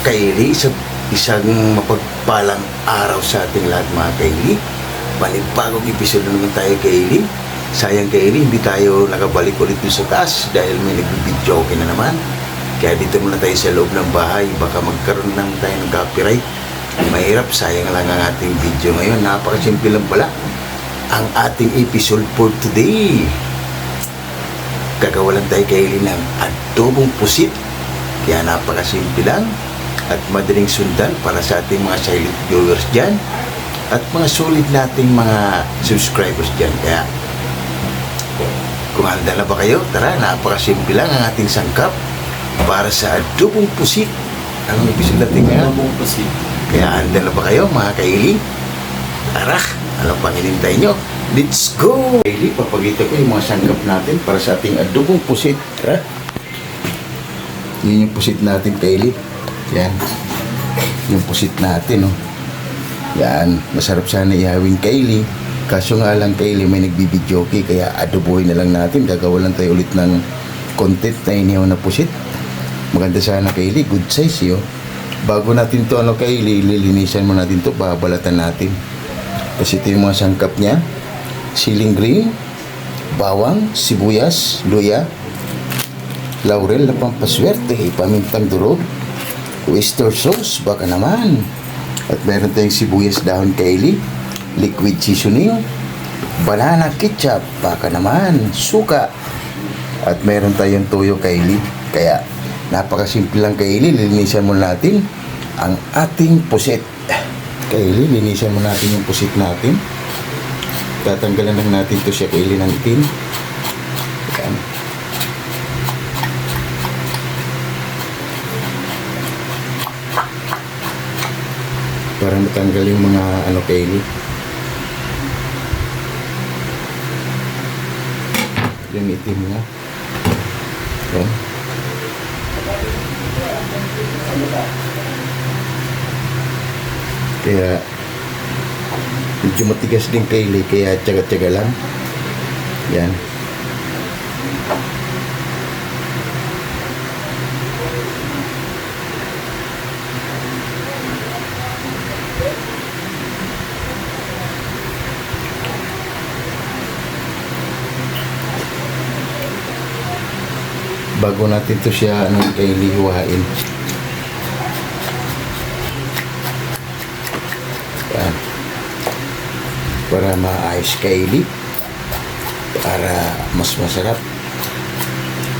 kaili, isang, isang mapagpalang araw sa ating lahat mga kaili. Panibagong episode na naman tayo kaili. Sayang kaili, hindi tayo nakabalik ulit sa taas dahil may nagbibidyo okay na naman. Kaya dito muna tayo sa loob ng bahay, baka magkaroon lang tayo ng copyright. Mahirap, sayang lang ang ating video ngayon. Napakasimple lang pala ang ating episode for today. Gagawa lang tayo kaili ng adobong pusit. Kaya napakasimple lang at madaling sundan para sa ating mga silent viewers dyan at mga solid nating mga subscribers dyan. Kaya kung handa na ba kayo, tara, napakasimple lang ang ating sangkap para sa adobong pusit. Anong episode natin ngayon? Adobong pusit. Kaya handa na ba kayo mga kaili? Tara, ano pang hinintay nyo? Let's go! Kaili, papagita ko yung mga sangkap natin para sa ating adobong pusit. Tara. Yun yung pusit natin, Kaili. Yan. Yung pusit natin, oh. Yan. Masarap sana ihawin, Kaili. Kaso nga lang, Kaili, may nagbibidyoke. Kaya adobohin na lang natin. Gagawa lang tayo ulit ng content na inihaw na pusit. Maganda sana, Kaili. Good size, yo. Bago natin to ano, Kaili, lilinisan mo natin to. Babalatan natin. Kasi ito yung mga sangkap niya. Siling green, bawang, sibuyas, luya, laurel na pampaswerte, pamintang durog, oyster sauce, baka naman. At meron tayong sibuyas dahon kaili, liquid seasoning, banana ketchup, baka naman, suka. At meron tayong toyo kaili. Kaya napakasimple lang kaili, lilinisan mo natin ang ating puset. Kaili, linisan mo natin yung pusit natin. Tatanggalan lang natin to siya kaili ng itim. Para matanggal yung mga ano kaili. Yung itim niya. Yan. Kaya medyo matigas din kaili kaya tsaga-tsaga lang. Yan. Bago natin to siya ano kay lihuhain. Yan. Para maayos kaili. Para mas masarap.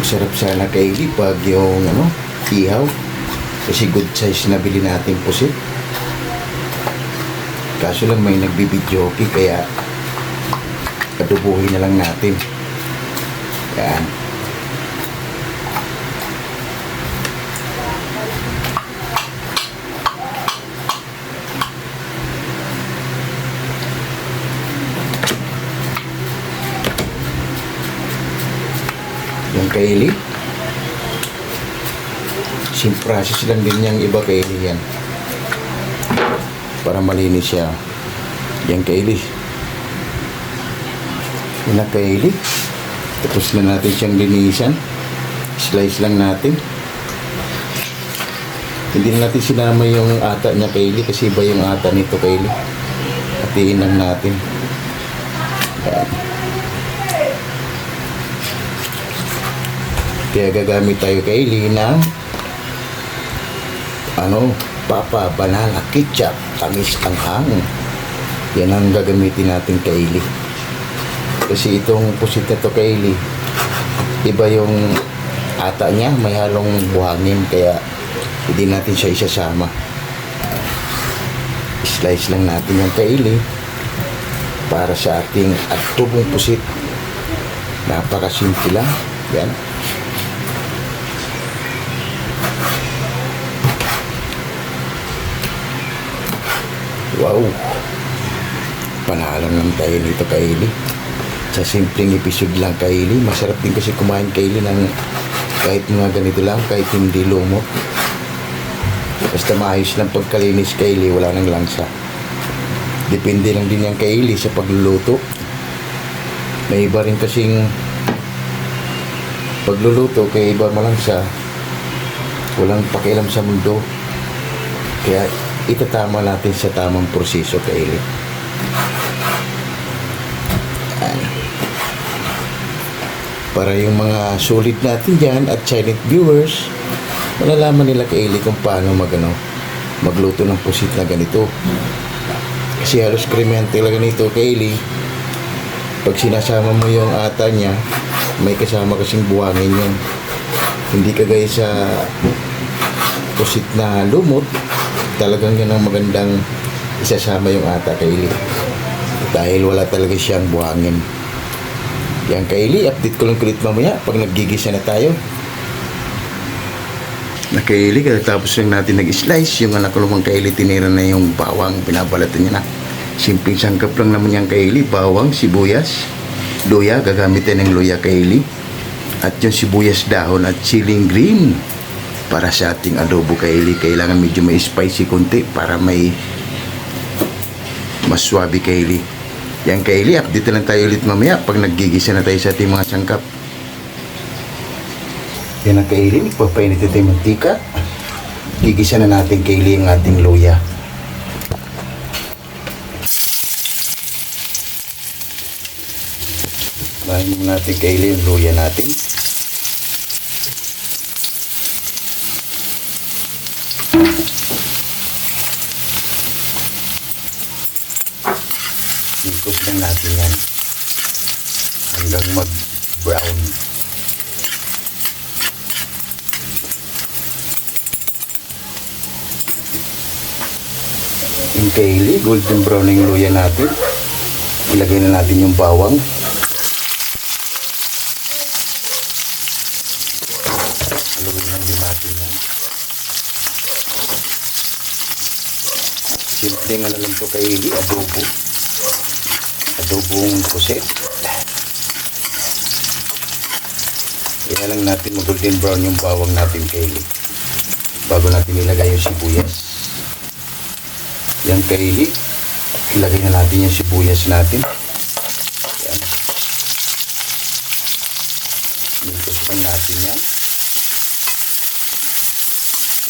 Masarap sana kaili pag yung ano, ihaw. Kasi good size na bili natin pusit. Kaso lang may nagbibidyoke kaya adobohin na lang natin. Yan. Kaili same process lang din yung iba kaili yan. Para malinis siya. Yung kaili yun na kaili tapos na natin siyang linisan. Slice lang natin. Hindi na natin sinama yung ata niya kaili kasi iba yung ata nito kaili hatiin lang natin. Yan Kaya gagamit tayo kay ng ano, papa, banana, ketchup, tamis tanghang. Yan ang gagamitin natin kay Kasi itong pusit to kay iba yung ata niya, may halong buhangin, kaya hindi natin siya isasama. Slice lang natin yung kaili para sa ating atubong pusit. Napakasimple lang. Yan. Wow! Panalang lang tayo dito Kaili. Sa simpleng episode lang Kaili. Masarap din kasi kumain Kaili ng kahit mga ganito lang, kahit hindi lumot. Basta maayos lang pagkalinis Kaili, wala nang langsa. Depende lang din yung Kaili sa pagluluto. May iba rin kasing pagluluto kay iba malangsa. Walang pakialam sa mundo. Kaya itatama natin sa tamang proseso kaili. Yan. Para yung mga solid natin dyan at silent viewers, malalaman nila kaili kung paano magano magluto ng pusit na ganito. Kasi halos kremihan talaga nito kaili. Pag sinasama mo yung ata niya, may kasama kasing buhangin yun. Hindi kagaya sa pusit na lumot, talagang yun ang magandang isasama yung ata kaili. Dahil wala talaga siyang buhangin. Yan kaili, update ko lang kulit mamaya pag naggigisa na tayo. Na kaili, tapos yung natin nag-slice, yung anak ko lumang kaili, tinira na yung bawang, binabalatan niya na. Simpleng sangkap lang naman yung kaili, bawang, sibuyas, luya, gagamitin ng luya kaili. At yung sibuyas dahon at siling green para sa ating adobo kaili kailangan medyo may spicy konti para may mas swabe kaili yan kaili update lang tayo ulit mamaya pag naggigisa na tayo sa ating mga sangkap. Yan ang kaili nagpapainit tayo ng mantika. Gigisa na natin kaili ang ating luya. Bahin natin kaili yung luya natin lang natin yan. Hanggang mag-brown. Kaili, golden brown na luya natin. Ilagay na natin yung bawang. Haluin lang din natin yan. Simple nga lang to kaili, adobo. Adobong puset. Kaya lang natin mag-golden brown yung bawang natin kaili. Bago natin ilagay yung sibuyas. Yan kaili. Ilagay na natin yung sibuyas natin. Yan. Nikusan natin yan.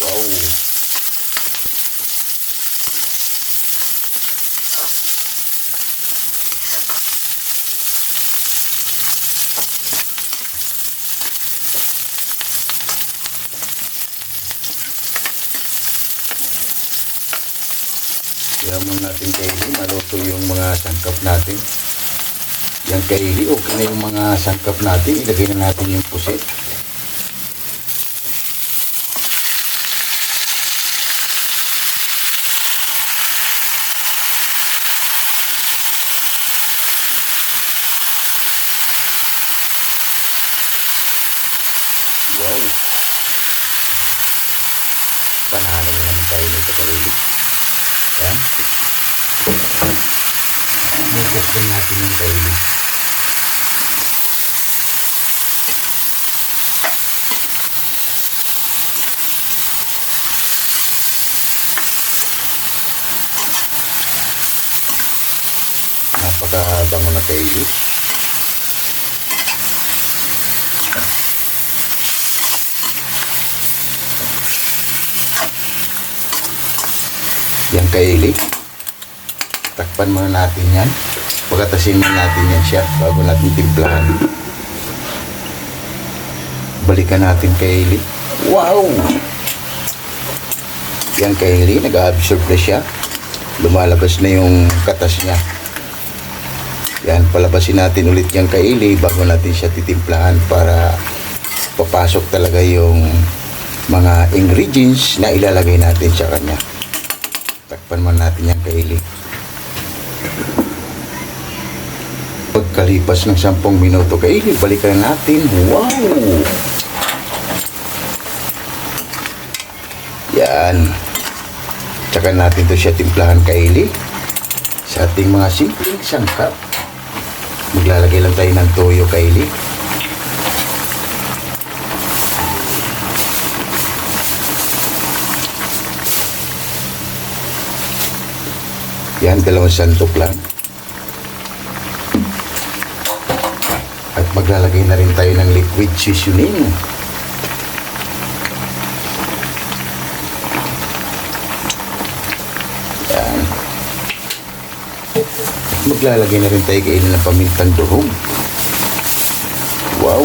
Wow. Kaya mo natin kaili, maluto yung mga sangkap natin. Kaili, okay na yung mga sangkap natin. Ilagay na natin yung pusit. Wow! Panalo mo naman sa kaili. Yan. Ikot din natin yung kaili. Napakabango na kaili. Yan kaili. Takpan muna natin yan. Pagkatasin muna natin yan siya bago natin timplahan. Balikan natin kaili. Wow! Yan kaili, nag-absorb na siya. Lumalabas na yung katas niya. Yan, palabasin natin ulit yung kaili bago natin siya titimplahan para papasok talaga yung mga ingredients na ilalagay natin sa kanya. Takpan man natin yung kaili. Pagkalipas ng 10 minuto kaili, balikan natin. Wow! Yan. Tsaka natin to siya timplahan kaili sa ating mga simpleng sangkap. Maglalagay lang tayo ng toyo kaili. Yan, dalawang sandok lang. At maglalagay na rin tayo ng liquid seasoning. Maglalagay na rin tayo kainin ng pamintang durog. Wow!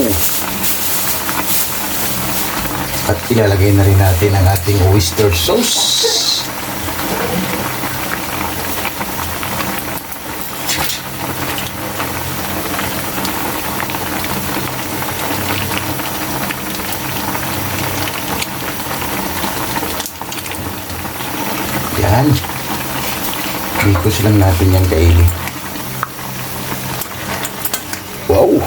At ilalagay na rin natin ang ating oyster sauce. Yan. Bikos lang natin yan kaili. Wow!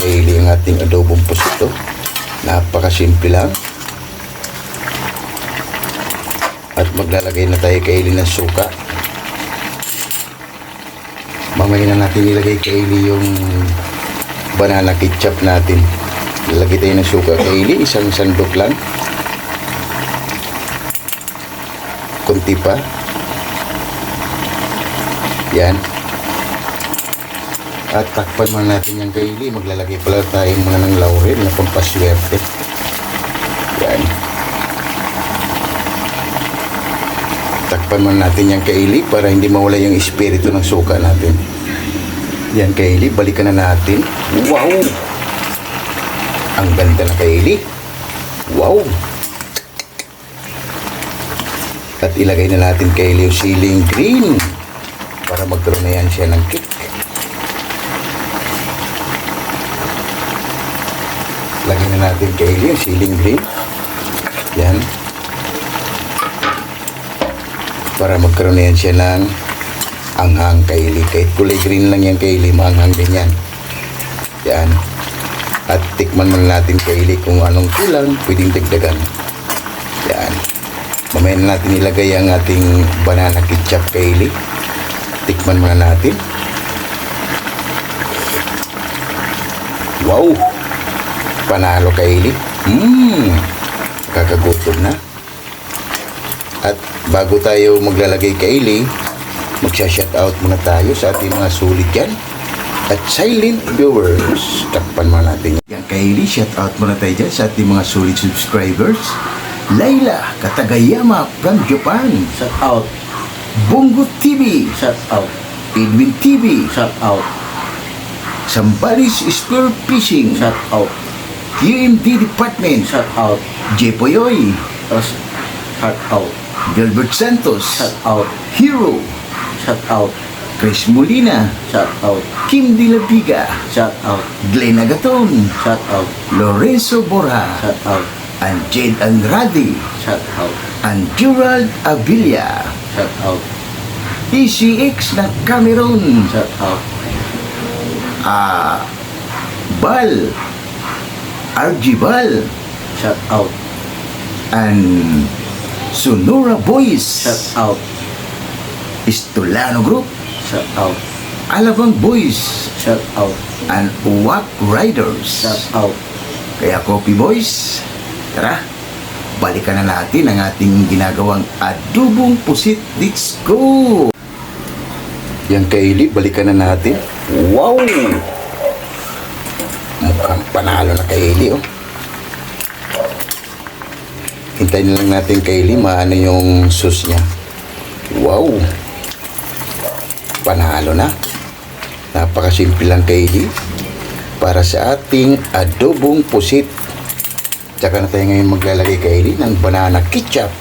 Kaili ang ating adobong pusto. Napakasimple lang. At maglalagay na tayo kaili ng suka. Mamaya na natin ilagay kaili yung banana ketchup natin. Lalagay tayo ng suka kaili, isang sandok lang. Kunti pa. Yan. At takpan muna natin yung kaili. Maglalagay pala tayo muna ng laurel na pampaswerte. Yan. Takpan muna natin yung kaili para hindi mawala yung espiritu ng suka natin. Yan kaili, balikan na natin. Wow! Ang ganda na kaili. Wow! At ilagay na natin kaili yung ceiling green para magkaroon na yan siya ng kick. Lagay na natin kaili ceiling green. Yan. Para magkaroon na yan siya ng anghang kaili. Kahit kulay green lang yan kaili, maanghang din yan. Yan. At tikman muna natin kaili kung anong kulang, pwedeng dagdagan. Yan. Mamaya na natin ilagay ang ating banana ketchup kaili. Tikman muna natin. Wow! Panalo kaili. Mmm! Kakagutom na. At bago tayo maglalagay kaili, magsha-shoutout muna tayo sa ating mga sulit dyan. At silent viewers, takpan muna natin yan. Kaili, shoutout muna tayo dyan sa ating mga sulit subscribers. Layla Katagayama from Japan. Shout out, Bungo TV. shout out, Edwin TV. shout out, Sambalis Spear Fishing. shout out, QMD Department. shout out, Jepoyoy. tapos shout out, Gilbert Santos. shout out, Hero. shout out, Chris Molina. shout out, Kim De La Viga. shout out, Glenn Agaton. shout out, Lorenzo Bora. shout out, and Jade Andrade. shout out, and Gerald Avilla. shout out, ECX ng Cameroon. shout out, Ah, Bal. RG Bal. shout out, And Sonora Boys. shout out, Istolano Group. shout out, Alabang Boys. shout out, And Uwak Riders. shout out, Kaya Coffee Boys, tara, balikan na natin ang ating ginagawang adubong pusit. Let's go! Yan kaili, balikan na natin. Wow! Mukhang panalo na kaili, oh. Hintayin lang natin kaili, maano yung sauce niya. Wow! Panalo na. Napakasimple lang kaili para sa ating adobong pusit. Tsaka na tayo ngayon maglalagay kaili ng banana ketchup.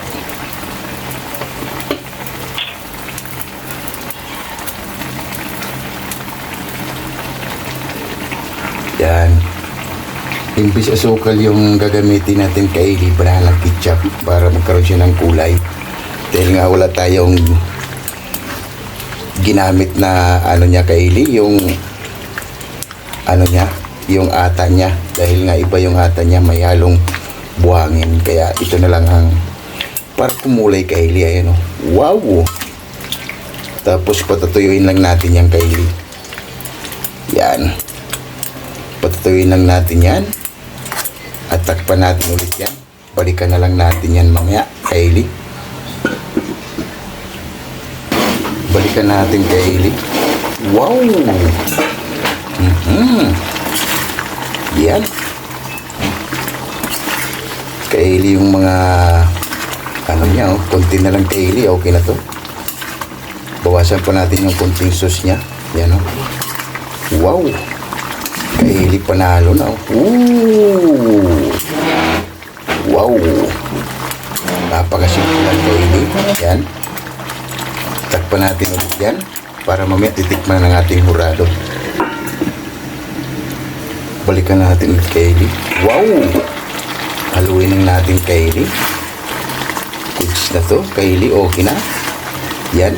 Yan. Imbis asukal yung gagamitin natin kaili, banana ketchup para magkaroon siya ng kulay. Dahil nga wala tayong ginamit na ano niya kaili, yung ano niya, yung ata niya. Dahil nga iba yung ata niya, may halong buhangin. Kaya ito na lang ang para kumulay kaili. Ayan o. Wow! Tapos patatuyuin lang natin yung kaili. Yan. Patatuyuin lang natin yan. At takpan natin ulit yan. Balikan na lang natin yan mamaya, kaili. Balikan natin kaili. Wow! Mhm. Yan. Kaili yung mga ano niya, oh. konti na lang kaili, okay na to. Bawasan pa natin yung konting sauce niya. Yan oh. Wow! Kaili panalo na. oh. Ooh! Wow! Napakasimple ng kaili. Yan. Takpan natin ulit yan para mamaya titikman ng ating hurado. Balikan natin ulit kaili. Wow! Haluin natin kaili. Goods na to. Kaili, okay na. Yan.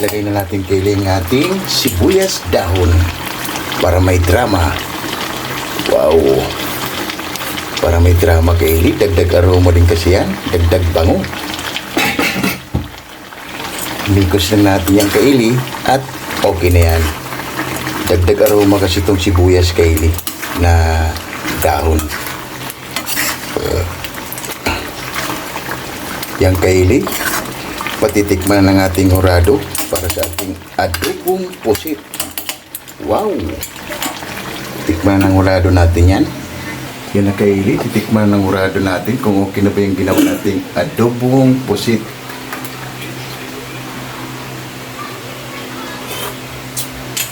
Ilagay na natin kaili ang ating sibuyas dahon para may drama. Wow! Para may drama kaili, dagdag aroma din kasi yan. Dagdag bango. Migos na natin yung kaili at okay na yan. Dagdag aroma kasi itong sibuyas kaili na dahon. Uh, yung kaili, patitikman ng ating horado para sa ating adobong pusit. Wow! Tikman ng horado natin yan. Yan na kaili, titikman ng horado natin kung okay na ba yung ginawa nating adobong pusit.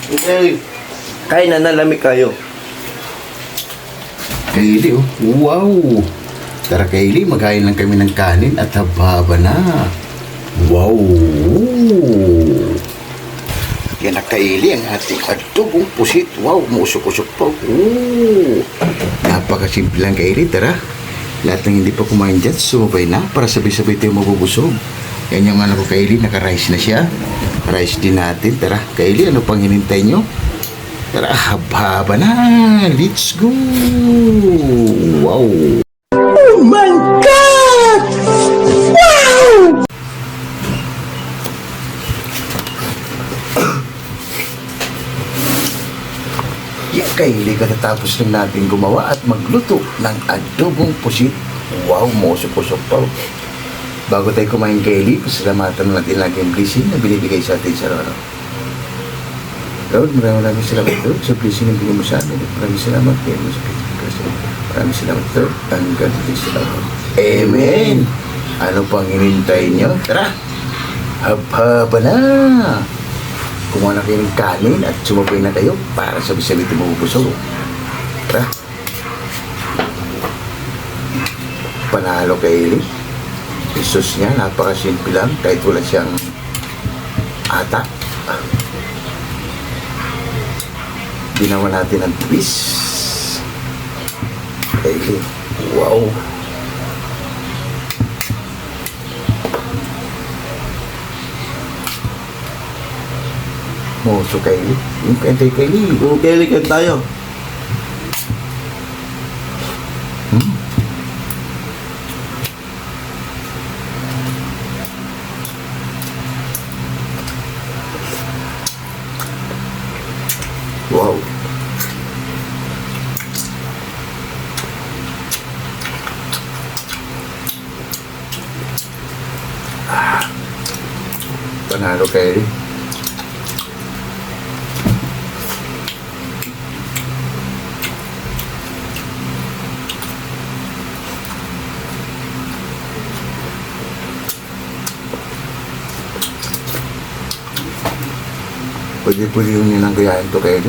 Okay. Kain na nalamig kayo. Kaili, oh. Wow! Tara, Kaili, magkain lang kami ng kanin at haba na. Wow! Yan na, Kaili, ang ating adobong pusit. Wow, musok-usok pa. Ooh! Napakasimple lang, Kaili. Tara, lahat ng hindi pa kumain dyan, sumabay na para sabay-sabay tayo mabubusog. Yan yung anak ko, Kaili, naka-rice na siya. Rice din natin. Tara, Kaili, ano pang hinintay nyo? Tara, haba na! Let's go! Wow! Oh my God! Kaili katatapos lang natin gumawa at magluto ng adobong pusit. Wow, musok-usok pa. Bago tayo kumain kaili, pasalamatan natin lagi ang blessing na binibigay sa atin sa araw. Lord, maraming maraming salamat Lord sa blessing na binigay mo sa amin. Maraming salamat kay mo sa Kristo. Maraming salamat Lord. Ang bless you Lord. Amen. Ano pang hinintay nyo? Tara! Haba na! Kumuha na kayo ng kanin at sumabay na kayo para sabi-sabi ito mabubusog. Tara! Panalo kay Eli. Isus niya, napakasimple lang kahit wala siyang atak. ginawa natin ang twist. Okay. Wow. Moso kaili. Yung kantay kaili. Okay, likan tayo. Hmm? Wow. Ah. Panalo kayo. Pwede pwede yung nilang gayahin to kayo.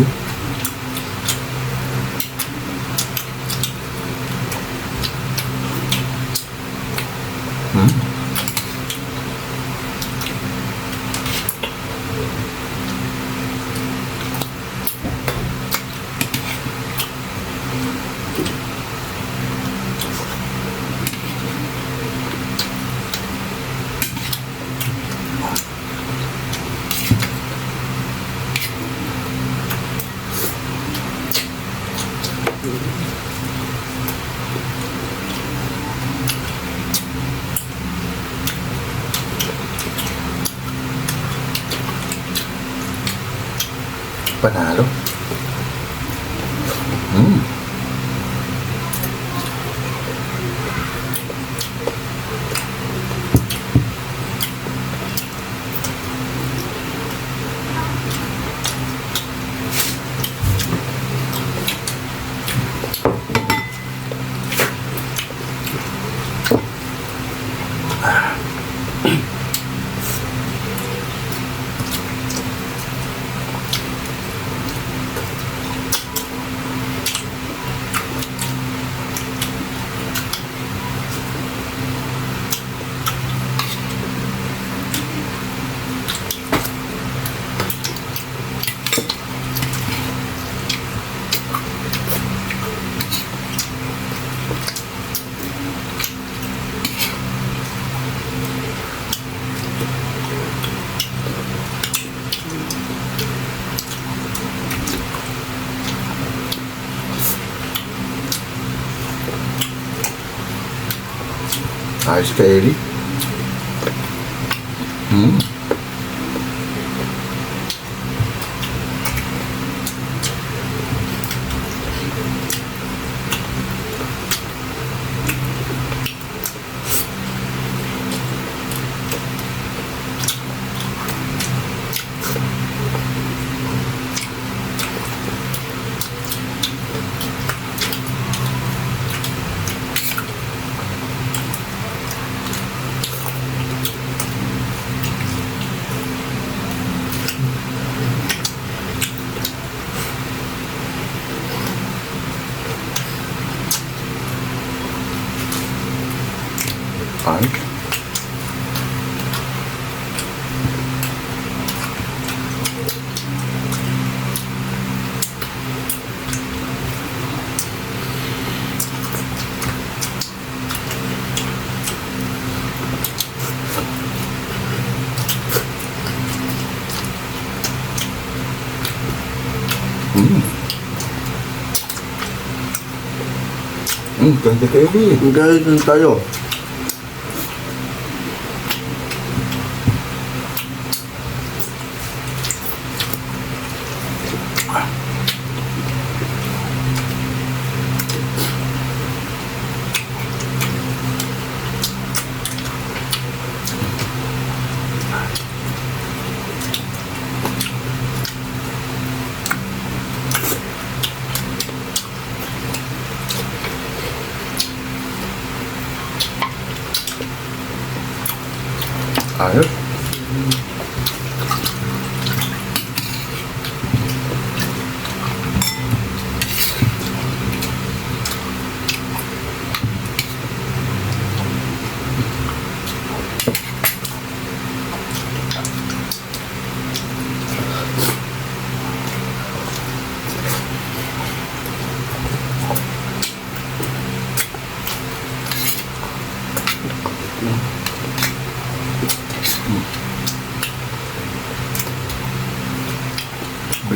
Panalo. Hmm. Ayos ka, Eli. Hmm. Ayos. Hmm. Hmm, ganda ka, Eli. Magkaya din tayo.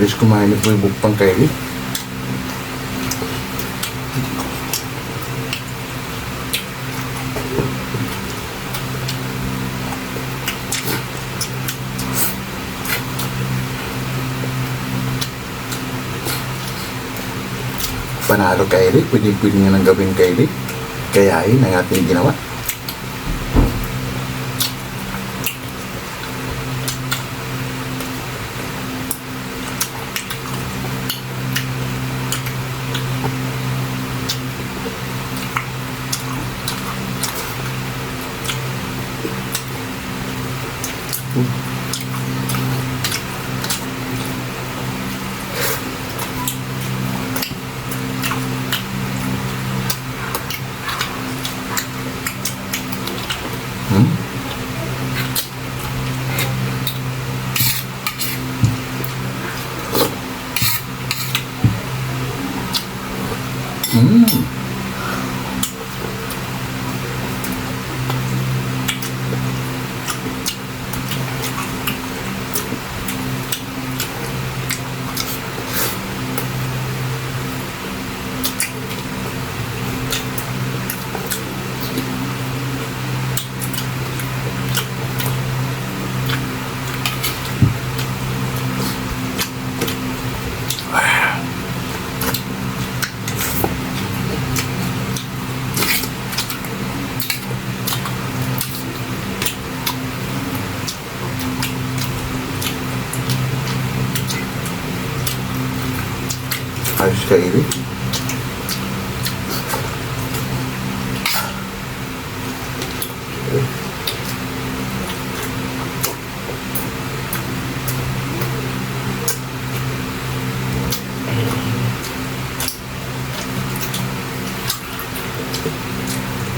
Bilis kumain ito yung bukpang kaili. Panalo kaili, pwede pwede nga ng gawin kaili. Kayain ang ating ginawa.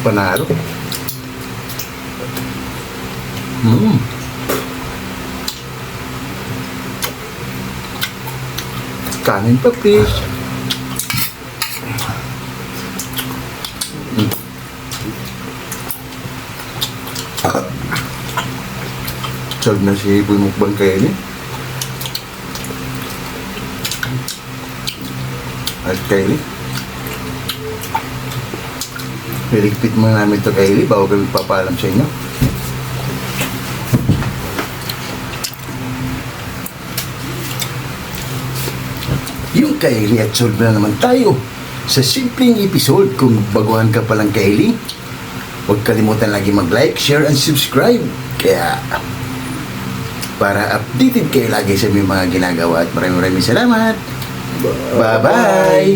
Panalo. Hmm. Kanin pa, please. Mm. Sag na si Iboy Mukbang kayo ni. At kayo ni. Niligpit muna namin ito kay Eli bago kami papaalam sa inyo. Yung Kylie at solve na naman tayo sa simpleng episode kung baguhan ka palang Kylie. Huwag kalimutan lagi mag-like, share, and subscribe. Kaya para updated kayo lagi sa mga ginagawa at maraming maraming salamat. Bye-bye!